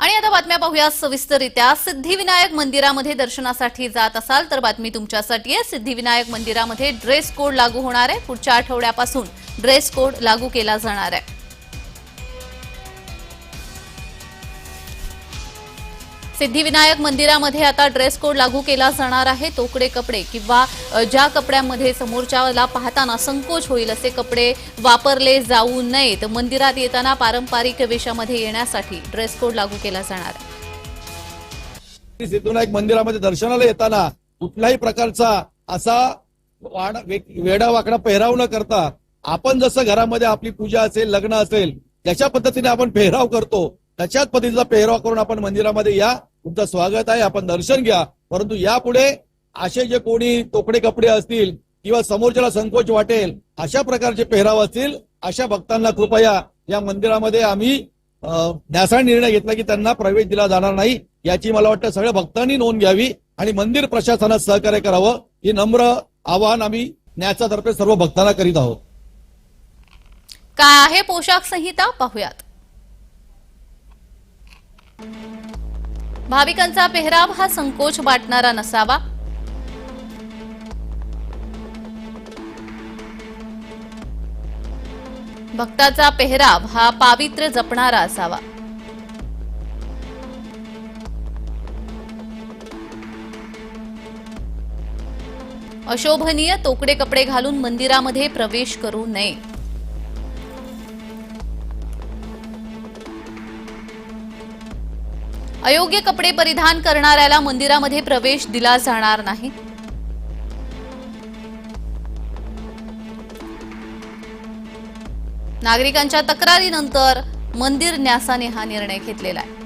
आणि आता बातम्या पाहूया सविस्तररित्या. सिद्धिविनायक मंदिरामध्ये दर्शनासाठी जात असाल तर बातमी तुमच्यासाठी आहे. सिद्धिविनायक मंदिरामध्ये ड्रेस कोड लागू होणार आहे. पुढच्या आठवड्यापासून ड्रेस कोड लागू केला जाणार आहे. सिद्धिविनायक मंदिरामध्ये आता ड्रेस कोड लागू केला जाणार आहे. तोकडे कपडे किंवा ज्या कपड्यांमध्ये समोरच्याला पाहताना संकोच होईल असे कपडे वापरले जाऊ नयेत. मंदिरात येताना पारंपरिक वेशामध्ये येण्यासाठी ड्रेस कोड लागू केला जाणार आहे. श्री मंदिरामध्ये दर्शनाला येताना कुठल्याही प्रकारचा असा वेडा वाकडा पेहराव न करता आपण जसं घरामध्ये आपली पूजा असेल लग्न असेल ज्याच्या पद्धतीने आपण पेहराव करतो. त्याच्याच पद्धतीचा पेहराव करून आपण मंदिरामध्ये या. तुमचं स्वागत आहे. आपण दर्शन घ्या. परंतु यापुढे असे जे कोणी तोकडे कपडे असतील किंवा समोरच्याला संकोच वाटेल अशा प्रकारचे पेहराव असतील अशा भक्तांना कृपया या मंदिरामध्ये आम्ही न्यासा निर्णय घेतला की त्यांना प्रवेश दिला जाणार नाही. याची मला वाटतं सगळ्या भक्तांनी नोंद घ्यावी आणि मंदिर प्रशासनात सहकार्य करावं. ही नम्र आवाहन आम्ही न्यासातर्फे सर्व भक्तांना करीत आहोत. काय आहे पोशाख संहिता? पाहूयात. भाविकांचा पेहराव हा संकोच वाटणारा नसावा. भक्ताचा पेहराव हा पावित्र्य जपणारा असावा. अशोभनीय तोकडे कपडे घालून मंदिरामध्ये प्रवेश करू नये. अयोग्य कपडे परिधान करणाऱ्याला मंदिरामध्ये प्रवेश दिला जाणार नाही. नागरिकांच्या तक्रारीनंतर मंदिर न्यासाने हा निर्णय घेतलेला आहे.